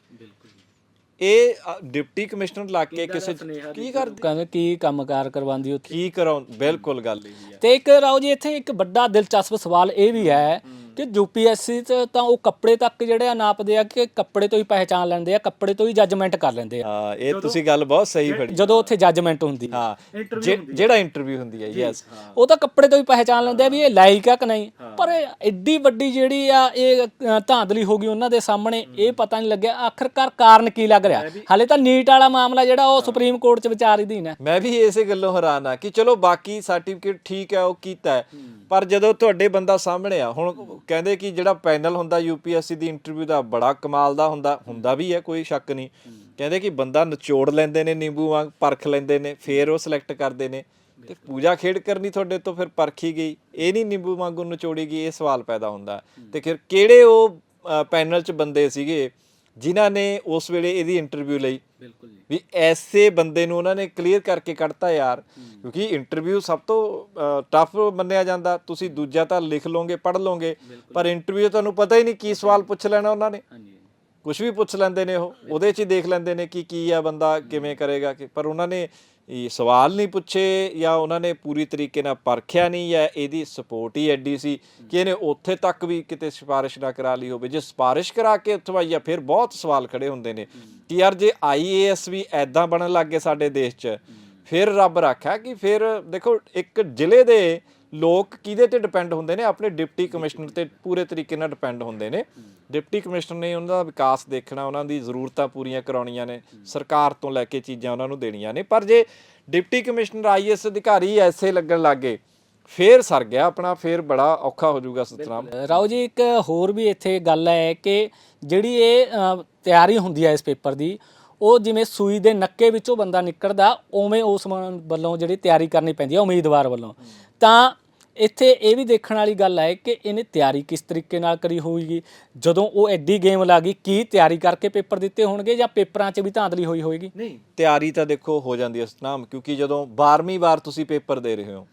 ਇਹ ਡਿਪਟੀ ਕਮਿਸ਼ਨਰ ਲੱਗ ਕੇ ਕਿਸੇ ਕੀ ਕਰਦੀ? ਕਹਿੰਦੇ ਕੀ ਕੰਮਕਾਰ ਕਰਵਾਉਂਦੀ ਉੱਥੇ? ਕੀ ਕਰਾਉਂ ਬਿਲਕੁਲ ਗੱਲ ਇਹੀ ਹੈ ਤੇ ਇੱਕ ਰਾਓ ਜੀ ਇੱਥੇ ਇੱਕ ਵੱਡਾ ਦਿਲਚਸਪ ਸਵਾਲ ਇਹ ਵੀ ਹੈ। ਕਿ ਯੂਪੀਐਸਸੀ ਚ ਤਾਂ ਉਹ ਕੱਪੜੇ ਤੱਕ ਜਿਹੜੇ ਆ ਨਾਪਦੇ ਆ ਕਿ ਕੱਪੜੇ ਤੋਂ ਹੀ ਪਹਿਚਾਨ ਲੈਂਦੇ ਆ ਕੱਪੜੇ ਤੋਂ ਹੀ ਜੱਜਮੈਂਟ ਕਰ ਲੈਂਦੇ ਆ। ਹਾਂ ਇਹ ਤੁਸੀਂ ਗੱਲ ਬਹੁਤ ਸਹੀ ਫੜੀ। ਜਦੋਂ ਉੱਥੇ ਜੱਜਮੈਂਟ ਹੁੰਦੀ ਹੈ ਹਾਂ ਜੇ- ਜਿਹੜਾ ਇੰਟਰਵਿਊ ਹੁੰਦੀ ਹੈ। ਯੈਸ ਉਹ ਤਾਂ ਕੱਪੜੇ ਤੋਂ ਹੀ ਪਹਿਚਾਨ ਲੈਂਦੇ ਆ ਵੀ ਇਹ ਲਾਇਕ ਆ ਕਿ ਨਹੀਂ। ਪਰ ਇਹ ਐਡੀ ਵੱਡੀ ਜਿਹੜੀ ਆ ਇਹ ਅ, ਧਾਂਦਲੀ ਹੋ ਗਈ ਉਹਨਾਂ ਦੇ ਸਾਹਮਣੇ ਇਹ ਪਤਾ ਨਹੀਂ ਲੱਗਿਆ ਆਖਰਕਾਰ ਕਾਰਨ ਕੀ ਲੱਗ ਰਿਹਾ। ਹਾਲੇ ਤਾਂ ਨੀਟ ਵਾਲਾ ਮਾਮਲਾ ਜਿਹੜਾ ਉਹ ਸੁਪਰੀਮ ਕੋਰਟ 'ਚ ਵਿਚਾਰ ਅਧੀਨ ਹੈ ਮੈਂ ਵੀ ਇਸੇ ਗੱਲੋਂ ਹੈਰਾਨ ਆ ਕਿ ਚਲੋ ਬਾਕੀ ਸਰਟੀਫਿਕੇਟ ਠੀਕ ਹੈ ਉਹ ਕੀਤਾ ਹੈ। ਪਰ ਜਦੋਂ ਤੁਹਾਡੇ ਬੰਦਾ ਸਾਹਮਣੇ ਆ ਹੁਣ ਕਹਿੰਦੇ ਕਿ ਜਿਹੜਾ ਪੈਨਲ ਹੁੰਦਾ ਯੂਪੀਐਸਸੀ ਦੀ ਇੰਟਰਵਿਊ ਦਾ ਬੜਾ ਕਮਾਲ ਦਾ ਹੁੰਦਾ ਹੁੰਦਾ ਵੀ ਹੈ ਕੋਈ ਸ਼ੱਕ ਨਹੀਂ। ਕਹਿੰਦੇ ਕਿ ਬੰਦਾ ਨਿਚੋੜ ਲੈਂਦੇ ਨੇ ਨਿੰਬੂ ਵਾਂਗ ਪਰਖ ਲੈਂਦੇ ਨੇ ਫੇਰ ਉਹ ਸਿਲੈਕਟ ਕਰਦੇ ਨੇ। ਤੇ ਪੂਜਾ ਖੇਡ ਕਰਨੀ ਤੁਹਾਡੇ ਤੋਂ ਫਿਰ ਪਰਖੀ ਗਈ। ਇਹ ਨਹੀਂ ਨਿੰਬੂ ਵਾਂਗੂ ਨਿਚੋੜੀ ਗਈ ਇਹ ਸਵਾਲ ਪੈਦਾ ਹੁੰਦਾ। ਤੇ ਫਿਰ ਕਿਹੜੇ ਉਹ ਪੈਨਲ 'ਚ ਬੰਦੇ ਸੀਗੇ ਜਿਨ੍ਹਾਂ ਨੇ ਉਸ ਵੇਲੇ ਇਹਦੀ ਇੰਟਰਵਿਊ ਲਈ ਬਿਲਕੁਲ ਜੀ। ਵੀ ਐਸੇ ਬੰਦੇ ਨੂੰ ਉਹਨਾਂ ਨੇ ਕਲੀਅਰ ਕਰਕੇ ਕੱਢਤਾ ਯਾਰ ਕਿਉਂਕਿ ਇੰਟਰਵਿਊ ਸਭ ਤੋਂ ਟਫ ਮੰਨਿਆ ਜਾਂਦਾ। ਤੁਸੀਂ ਦੂਜਾ ਤਾਂ ਲਿਖ ਲਓਗੇ ਪੜ੍ਹ ਲਓਗੇ ਪਰ ਇੰਟਰਵਿਊ ਤੁਹਾਨੂੰ ਪਤਾ ਹੀ ਨਹੀਂ ਕੀ ਸਵਾਲ ਪੁੱਛ ਲੈਣਾ ਉਹਨਾਂ ਨੇ। ਹਾਂਜੀ। ਕੁਝ ਵੀ ਪੁੱਛ ਲੈਂਦੇ ਨੇ ਉਹ ਉਹਦੇ 'ਚ ਹੀ ਦੇਖ ਲੈਂਦੇ ਨੇ ਕਿ ਕੀ ਆ ਬੰਦਾ ਕਿਵੇਂ ਕਰੇਗਾ ਕਿ ਪਰ ਉਹਨਾਂ ਨੇ ਇਹ ਸਵਾਲ ਨਹੀਂ ਪੁੱਛੇ ਜਾਂ ਉਹਨਾਂ ਨੇ ਪੂਰੀ ਤਰੀਕੇ ਨਾਲ ਪਰਖਿਆ ਨਹੀਂ ਜਾਂ ਇਹਦੀ ਸਪੋਰਟ ਹੀ ਐਡੀ ਸੀ ਕਿ ਇਹਨੇ ਉੱਥੇ ਤੱਕ ਵੀ ਕਿਤੇ ਸਿਫਾਰਿਸ਼ ਨਾ ਕਰਾ ਲਈ ਹੋਵੇ। ਜੇ ਸਿਫਾਰਿਸ਼ ਕਰਾ ਕੇ ਉੱਥੋਂ ਆਈ ਆ, ਫਿਰ ਬਹੁਤ ਸਵਾਲ ਖੜੇ ਹੁੰਦੇ ਨੇ ਕਿ ਯਾਰ ਜੇ ਆਈਏਐਸ ਵੀ ਐਦਾਂ ਬਣਨ ਲੱਗ ਗਏ ਸਾਡੇ ਦੇਸ਼ 'ਚ, ਫਿਰ ਰੱਬ ਰੱਖਿਆ ਕਿ ਫਿਰ ਦੇਖੋ ਇੱਕ ਜ਼ਿਲ੍ਹੇ ਦੇ ਲੋਕ ਕਿਹਦੇ ਤੇ ਡਿਪੈਂਡ ਹੁੰਦੇ ਨੇ? ਆਪਣੇ ਡਿਪਟੀ ਕਮਿਸ਼ਨਰ ਤੇ ਪੂਰੇ ਤਰੀਕੇ ਨਾਲ ਡਿਪੈਂਡ ਹੁੰਦੇ ਨੇ। ਡਿਪਟੀ ਕਮਿਸ਼ਨਰ ਨੇ ਉਹਨਾਂ ਦਾ ਵਿਕਾਸ ਦੇਖਣਾ, ਉਹਨਾਂ ਦੀ ਜ਼ਰੂਰਤਾਂ ਪੂਰੀਆਂ ਕਰਾਉਣੀਆਂ ਨੇ। ਸਰਕਾਰ ਤੋਂ ਲੈ ਕੇ ਚੀਜ਼ਾਂ ਉਹਨਾਂ ਨੂੰ ਦੇਣੀਆਂ ਨੇ। ਪਰ ਜੇ ਡਿਪਟੀ ਕਮਿਸ਼ਨਰ ਆਈਐਸ ਅਧਿਕਾਰੀ ਐਸੇ ਲੱਗਣ ਲੱਗੇ ਫੇਰ ਸਰ ਗਿਆ ਆਪਣਾ, ਫੇਰ ਬੜਾ ਔਖਾ ਹੋ ਜਾਊਗਾ ਸਤਨਾਮ। ਰਾਓ ਜੀ, ਇੱਕ ਹੋਰ ਵੀ ਇੱਥੇ ਗੱਲ ਹੈ ਕਿ ਜਿਹੜੀ ਇਹ ਤਿਆਰੀ ਹੁੰਦੀ ਹੈ ਇਸ ਪੇਪਰ ਦੀ, ਉਹ ਜਿਵੇਂ ਸੂਈ ਦੇ ਨੱਕੇ ਵਿੱਚੋਂ ਬੰਦਾ ਨਿਕਲਦਾ, ਉਵੇਂ ਉਸ ਵੱਲੋਂ ਜਿਹੜੀ ਤਿਆਰੀ ਕਰਨੀ ਪੈਂਦੀ ਹੈ, ਉਮੀਦਵਾਰ ਵੱਲੋਂ। ਤਾਂ ਇੱਥੇ ਇਹ ਵੀ ਦੇਖਣ ਵਾਲੀ ਗੱਲ ਹੈ ਕਿ ਇਹਨੇ ਤਿਆਰੀ ਕਿਸ ਤਰੀਕੇ ਨਾਲ ਕਰੀ ਹੋਏਗੀ ਜਦੋਂ ਉਹ ਐਡੀ ਗੇਮ ਲੱਗੀ ਕੀ ਤਿਆਰੀ ਕਰਕੇ ਪੇਪਰ ਦਿੱਤੇ ਹੋਣਗੇ ਜਾਂ ਪੇਪਰਾਂ 'ਚ ਵੀ ਧਾਂਦਲੀ ਹੋਈ ਹੋਏਗੀ? ਨਹੀਂ ਤਿਆਰੀ ਤਾਂ ਦੇਖੋ ਹੋ ਜਾਂਦੀ ਹੈ ਸਤਨਾਮ ਕਿਉਂਕਿ ਜਦੋਂ 12ਵੀਂ ਵਾਰ ਤੁਸੀਂ ਪੇਪਰ ਦੇ ਰਹੇ ਹੋ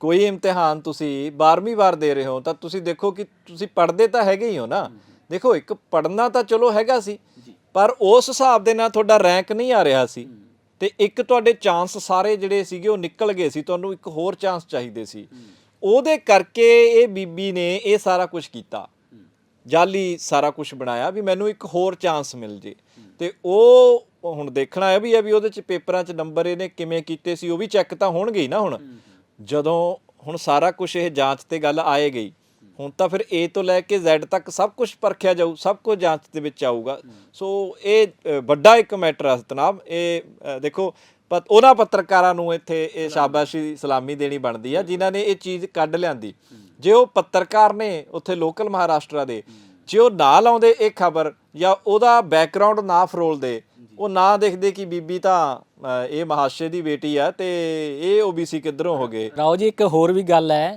ਕੋਈ ਇਮਤਿਹਾਨ ਤੁਸੀਂ 12ਵੀਂ ਵਾਰ ਦੇ ਰਹੇ ਹੋ ਤਾਂ ਤੁਸੀਂ ਦੇਖੋ ਕਿ ਤੁਸੀਂ ਪੜ੍ਹਦੇ ਤਾਂ ਹੈਗੇ ਹੀ ਹੋ ਨਾ। ਦੇਖੋ ਇੱਕ ਪੜ੍ਹਨਾ ਤਾਂ ਚਲੋ ਹੈਗਾ ਸੀ ਪਰ ਉਸ ਹਿਸਾਬ ਦੇ ਨਾਲ ਤੁਹਾਡਾ ਰੈਂਕ ਨਹੀਂ ਆ ਰਿਹਾ ਸੀ। ਤੇ ਇੱਕ ਤੁਹਾਡੇ ਚਾਂਸ ਸਾਰੇ ਜਿਹੜੇ ਸੀਗੇ ਉਹ ਨਿਕਲ ਗਏ ਸੀ, ਤੁਹਾਨੂੰ ਇੱਕ ਹੋਰ ਚਾਂਸ ਚਾਹੀਦੇ ਸੀ। ਉਹਦੇ ਕਰਕੇ ਇਹ ਬੀਬੀ ਨੇ ਇਹ ਸਾਰਾ ਕੁਝ ਕੀਤਾ। ਜਾਲੀ ਸਾਰਾ ਕੁਝ ਬਣਾਇਆ ਵੀ ਮੈਨੂੰ ਇੱਕ ਹੋਰ ਚਾਂਸ ਮਿਲ ਜੇ। ਤੇ ਉਹ ਹੁਣ ਦੇਖਣਾ ਹੈ ਵੀ ਆ ਵੀ ਉਹਦੇ ਚ ਪੇਪਰਾਂ ਚ ਨੰਬਰ ਇਹਨੇ ਕਿਵੇਂ ਕੀਤੇ ਸੀ, ਉਹ ਵੀ ਚੈੱਕ ਤਾਂ ਹੋਣਗੇ ਹੀ ਨਾ ਹੁਣ। ਜਦੋਂ ਹੁਣ ਸਾਰਾ ਕੁਝ ਇਹ ਜਾਂਚ ਤੇ ਗੱਲ ਆਏ ਗਈ। ਹੁਣ ਤਾਂ ਫਿਰ A ਤੋਂ ਲੈ ਕੇ Z ਤੱਕ ਸਭ ਕੁਝ ਪਰਖਿਆ ਜਾਊ ਸਭ ਕੁਝ ਜਾਂਚ ਦੇ ਵਿੱਚ ਆਊਗਾ। ਸੋ ਇਹ ਵੱਡਾ ਇੱਕ ਮੈਟਰ ਹੈ ਸਤਨਾਮ। ਇਹ ਦੇਖੋ ਪਤ- ਉਹਨਾਂ ਪੱਤਰਕਾਰਾਂ ਨੂੰ ਇੱਥੇ ਇਹ ਸ਼ਾਬਾਸ਼ੀ ਸਲਾਮੀ ਦੇਣੀ ਬਣਦੀ ਆ ਜਿਨ੍ਹਾਂ ਨੇ ਇਹ ਚੀਜ਼ ਕੱਢ ਲਿਆਂਦੀ। ਜੇ ਉਹ ਪੱਤਰਕਾਰ ਨੇ ਉੱਥੇ ਲੋਕਲ ਮਹਾਰਾਸ਼ਟਰ ਦੇ ਜੇ ਉਹ ਨਾ ਲਾਉਂਦੇ ਇਹ ਖਬਰ ਜਾਂ ਉਹਦਾ ਬੈਕਗ੍ਰਾਉਂਡ ਨਾ ਫਰੋਲਦੇ ਉਹ ਨਾ ਦੇਖਦੇ ਕਿ ਬੀਬੀ ਤਾਂ ਇਹ ਮਹਾਸ਼ੇ ਦੀ ਬੇਟੀ ਆ ਤੇ ਇਹ ਓਬੀਸੀ ਕਿੱਧਰੋਂ ਹੋ ਗਏ। ਰਾਓ ਜੀ ਇੱਕ ਹੋਰ ਵੀ ਗੱਲ ਹੈ।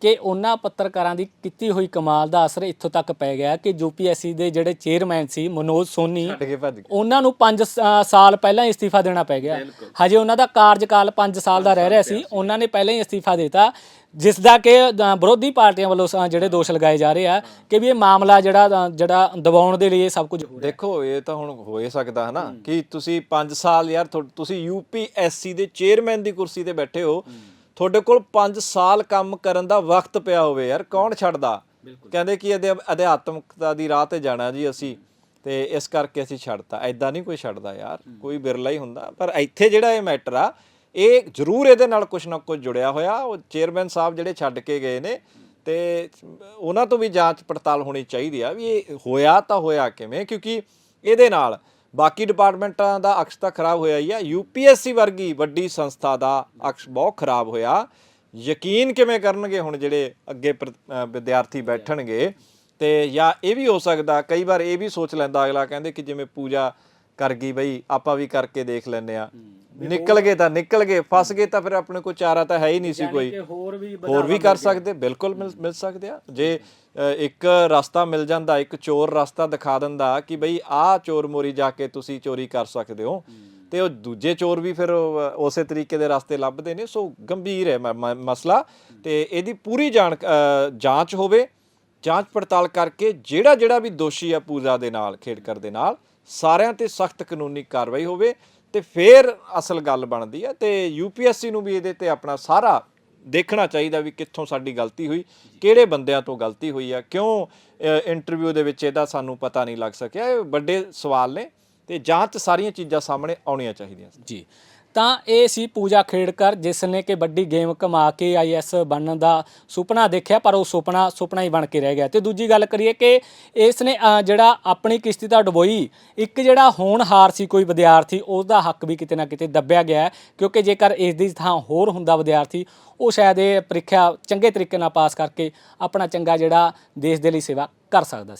ਕਿ ਉਹਨਾਂ ਪੱਤਰਕਾਰਾਂ ਦੀ ਕੀਤੀ ਹੋਈ ਕਮਾਲ ਦਾ ਅਸਰ ਇੱਥੋਂ ਤੱਕ ਪੈ ਗਿਆ ਕਿ ਯੂਪੀਐਸਸੀ ਦੇ ਜਿਹੜੇ ਚੇਅਰਮੈਨ ਸੀ ਮਨੋਜ ਸੋਨੀ ਛੱਡ ਕੇ ਭੱਜ ਗਏ। ਉਹਨਾਂ ਨੂੰ 5 ਸਾਲ ਪਹਿਲਾਂ ਹੀ ਅਸਤੀਫਾ ਦੇਣਾ ਪੈ ਗਿਆ। ਹਜੇ ਉਹਨਾਂ ਦਾ ਕਾਰਜਕਾਲ 5 ਸਾਲ ਦਾ ਰਹਿ ਰਿਹਾ ਸੀ। ਉਹਨਾਂ ਨੇ ਪਹਿਲਾਂ ਹੀ ਅਸਤੀਫਾ ਦਿੱਤਾ ਜਿਸ ਦਾ ਕਿ ਅ, ਵਿਰੋਧੀ ਪਾਰਟੀਆਂ ਵੱਲੋਂ ਸ- ਜਿਹੜੇ ਦੋਸ਼ ਲਗਾਏ ਜਾ ਰਹੇ ਆ ਕਿ ਵੀ ਇਹ ਮਾਮਲਾ ਜਿਹੜਾ ਅ, ਜਿਹੜਾ ਦਬਾਉਣ ਦੇ ਲਈ ਇਹ ਸਭ ਕੁਝ ਹੋ ਰਿਹਾ। ਦੇਖੋ ਇਹ ਤਾਂ ਹੁਣ ਹੋ ਹੀ ਸਕਦਾ ਹੈ। ਨਾ ਕਿ ਤੁਸੀਂ 5 ਸਾਲ ਯਾਰ ਤੁਹਾ- ਤੁਸੀਂ ਯੂਪੀਐਸਸੀ ਦੇ ਚੇਅਰਮੈਨ ਦੀ ਕੁਰਸੀ ਤੇ ਬੈਠੇ ਹੋ। ਤੁਹਾਡੇ ਕੋਲ 5 ਸਾਲ ਕੰਮ ਕਰਨ ਦਾ ਵਕਤ ਪਿਆ ਹੋਵੇ ਯਾਰ ਕੌਣ ਛੱਡਦਾ? ਕਹਿੰਦੇ ਕਿ ਅਧਿਆ- ਅਧਿਆਤਮਕਤਾ ਦੀ ਰਾਹ ਤੇ ਜਾਣਾ ਜੀ ਅਸੀਂ ਤੇ ਇਸ ਕਰਕੇ ਅਸੀਂ ਛੱਡਤਾ। ਐਦਾਂ ਨਹੀਂ ਕੋਈ ਛੱਡਦਾ ਯਾਰ ਕੋਈ ਬਿਰਲਾ ਹੀ ਹੁੰਦਾ। ਪਰ ਇੱਥੇ ਜਿਹੜਾ ਇਹ ਮੈਟਰ ਆ ਇਹ ਜ਼ਰੂਰ ਇਹਦੇ ਨਾਲ ਕੁਝ ਨਾ ਕੁਝ ਜੁੜਿਆ ਹੋਇਆ। ਉਹ ਚੇਅਰਮੈਨ ਸਾਹਿਬ ਜਿਹੜੇ ਛੱਡ ਕੇ ਗਏ ਨੇ ਤੇ ਉਹਨਾਂ ਤੋਂ ਵੀ ਜਾਂਚ ਪੜਤਾਲ ਹੋਣੀ ਚਾਹੀਦੀ ਆ ਵੀ ਇਹ ਹੋਇਆ ਤਾਂ ਹੋਇਆ ਕਿਵੇਂ? ਕਿਉਂਕਿ ਇਹਦੇ ਨਾਲ ਬਾਕੀ ਡਿਪਾਰਟਮੈਂਟਾਂ ਦਾ ਅਕਸ ਤਾਂ ਖਰਾਬ ਹੋਇਆ ਹੀ ਆ। ਯੂਪੀਐਸਸੀ ਵਰਗੀ ਵੱਡੀ ਸੰਸਥਾ ਦਾ ਅਕਸ ਬਹੁਤ ਖਰਾਬ ਹੋਇਆ। ਯਕੀਨ ਕਿਵੇਂ ਕਰਨਗੇ ਹੁਣ ਜਿਹੜੇ ਅੱਗੇ ਵਿਦਿਆਰਥੀ ਬੈਠਣਗੇ ਤੇ ਜਾਂ ਇਹ ਵੀ ਹੋ ਸਕਦਾ ਕਈ ਵਾਰ ਇਹ ਵੀ ਸੋਚ ਲੈਂਦਾ ਅਗਲਾ ਕਹਿੰਦੇ ਕਿ ਜਿਵੇਂ ਪੂਜਾ ਕਰ ਗਈ ਬਈ ਆਪਾਂ ਵੀ ਕਰਕੇ ਦੇਖ ਲੈਂਦੇ ਆ ਨਿਕਲ ਗਏ ਤਾਂ ਨਿਕਲ ਗਏ ਫਸ ਗਏ ਤਾਂ ਫਿਰ ਆਪਣੇ ਕੋਲ ਚਾਰਾ ਤਾਂ ਹੈ ਹੀ ਨਹੀਂ ਸੀ ਕੋਈ। ਹੋਰ ਵੀ ਹੋਰ ਵੀ ਕਰ ਸਕਦੇ ਬਿਲਕੁਲ ਮਿਲ ਮਿਲ ਸਕਦੇ ਆ। ਜੇ ਇੱਕ ਰਸਤਾ ਮਿਲ ਜਾਂਦਾ ਇੱਕ ਚੋਰ ਰਸਤਾ ਦਿਖਾ ਦਿੰਦਾ ਕਿ ਬਈ ਆਹ ਚੋਰ ਮੋਰੀ ਜਾ ਕੇ ਤੁਸੀਂ ਚੋਰੀ ਕਰ ਸਕਦੇ ਹੋ। ਤੇ ਉਹ ਦੂਜੇ ਚੋਰ ਵੀ ਫਿਰ ਉਸੇ ਤਰੀਕੇ ਦੇ ਰਸਤੇ ਲੱਭਦੇ ਨੇ ਸੋ ਗੰਭੀਰ ਹੈ ਮਸਲਾ। ਤੇ ਇਹਦੀ ਪੂਰੀ ਜਾਂਚ ਹੋਵੇ ਜਾਂਚ ਪੜਤਾਲ ਕਰਕੇ ਜਿਹੜਾ ਜਿਹੜਾ ਵੀ ਦੋਸ਼ੀ ਆ ਪੂਜਾ ਦੇ ਨਾਲ ਖੇਡਕਰ ਦੇ ਨਾਲ ਸਾਰਿਆਂ ਤੇ ਸਖਤ ਕਾਨੂੰਨੀ ਕਾਰਵਾਈ ਹੋਵੇ ਤੇ ਫਿਰ ਅਸਲ ਗੱਲ ਬਣਦੀ ਹੈ ਤੇ ਯੂਪੀਐਸਸੀ ਨੂੰ ਵੀ ਇਹਦੇ ਤੇ ਆਪਣਾ ਸਾਰਾ ਦੇਖਣਾ ਚਾਹੀਦਾ ਵੀ ਕਿੱਥੋਂ ਸਾਡੀ ਗਲਤੀ ਹੋਈ, ਕਿਹੜੇ ਬੰਦਿਆਂ ਤੋਂ ਗਲਤੀ ਹੋਈ ਆ, ਕਿਉਂ ਇੰਟਰਵਿਊ ਦੇ ਵਿੱਚ ਇਹਦਾ ਸਾਨੂੰ ਪਤਾ ਨਹੀਂ ਲੱਗ ਸਕਿਆ, ਇਹ ਵੱਡੇ ਸਵਾਲ ਨੇ ਤੇ ਜਾਂਚ ਸਾਰੀਆਂ ਚੀਜ਼ਾਂ ਸਾਹਮਣੇ ਆਉਣੀਆਂ ਚਾਹੀਦੀਆਂ ਜੀ। ਤਾਂ ਇਹ ਸੀ ਪੂਜਾ ਖੇੜਕਰ, ਜਿਸ ਨੇ ਕਿ ਵੱਡੀ ਗੇਮ ਕਮਾ ਕੇ ਆਈਐਸ ਬਣਨ ਦਾ ਸੁਪਨਾ ਦੇਖਿਆ, ਪਰ ਉਹ ਸੁਪਨਾ ਸੁਪਨਾ ਹੀ ਬਣ ਕੇ ਰਹਿ ਗਿਆ। ਤੇ ਦੂਜੀ ਗੱਲ ਕਰੀਏ ਕਿ ਇਸ ਨੇ ਜਿਹੜਾ ਆਪਣੀ ਕਿਸ਼ਤੀ ਤਾਂ ਡਬੋਈ, ਇੱਕ ਜਿਹੜਾ ਹੋਣਹਾਰ ਸੀ ਕੋਈ ਵਿਦਿਆਰਥੀ ਉਸ ਦਾ ਹੱਕ ਵੀ ਕਿਤੇ ਨਾ ਕਿਤੇ ਦੱਬਿਆ ਗਿਆ ਕਿਉਂਕਿ ਜੇਕਰ ਇਸ ਦੀ ਥਾਂ ਹੋਰ ਹੁੰਦਾ ਵਿਦਿਆਰਥੀ, ਉਹ ਸ਼ਾਇਦ ਇਹ ਪ੍ਰੀਖਿਆ ਚੰਗੇ ਤਰੀਕੇ ਨਾਲ ਪਾਸ ਕਰਕੇ ਆਪਣਾ ਚੰਗਾ ਜਿਹੜਾ ਦੇਸ਼ ਦੇ ਲਈ ਸੇਵਾ ਕਰ ਸਕਦਾ ਸੀ।